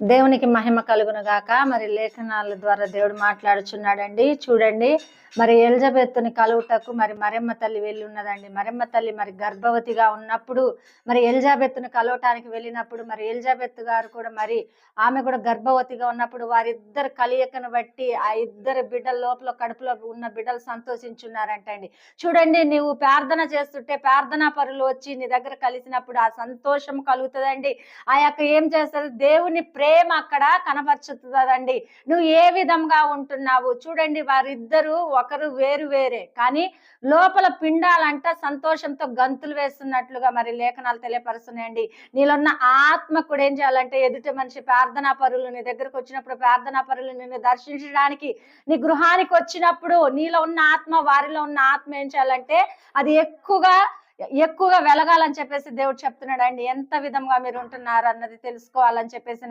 దేవునికి మహిమ కలుగును గాక. మరి లేఖనాల ద్వారా దేవుడు మాట్లాడుచున్నాడండి. చూడండి మరి ఎలిజబెత్తుని కలుగుటకు మరి మరెమ్మ తల్లి వెళ్ళి ఉన్నదండి మరెమ్మ తల్లి మరి గర్భవతిగా ఉన్నప్పుడు మరి ఎలిజబెత్తుని కలవటానికి వెళ్ళినప్పుడు మరి ఎలిజబెత్ గారు కూడా మరి ఆమె కూడా గర్భవతిగా ఉన్నప్పుడు వారిద్దరు కలియకను బట్టి ఆ ఇద్దరు బిడ్డల లోపల కడుపులో ఉన్న బిడ్డలు సంతోషించున్నారంటండి. చూడండి నీవు ప్రార్థన చేస్తుంటే ప్రార్థనా పరులు వచ్చి నీ దగ్గర కలిసినప్పుడు ఆ సంతోషం కలుగుతుందండి. ఆ యొక్క ఏం చేస్తారు? దేవుని ప్రేమ అక్కడ కనపరుచుతుందండి నువ్వు ఏ విధంగా ఉంటున్నావు? చూడండి వారిద్దరూ ఒకరు వేరు వేరే. కానీ లోపల పిండాలంట సంతోషంతో గంతులు వేస్తున్నట్లుగా మరి లేఖనాలు తెలియపరుస్తున్నాయండి. నీలోన్న ఆత్మ కూడా ఏం చేయాలంటే ఎదుటి మనిషి ప్రార్థనా పరులు నీ దగ్గరకు వచ్చినప్పుడు ప్రార్థనా పరులు నిన్ను దర్శించడానికి నీ గృహానికి వచ్చినప్పుడు నీలో ఉన్న ఆత్మ వారిలో ఉన్న ఆత్మ ఏం చేయాలంటే అది ఎక్కువగా ఎక్కువగా వెలగాలని చెప్పేసి దేవుడు చెప్తున్నాడు అండి ఎంత విధంగా మీరు ఉంటున్నారు అన్నది తెలుసుకోవాలని చెప్పేసి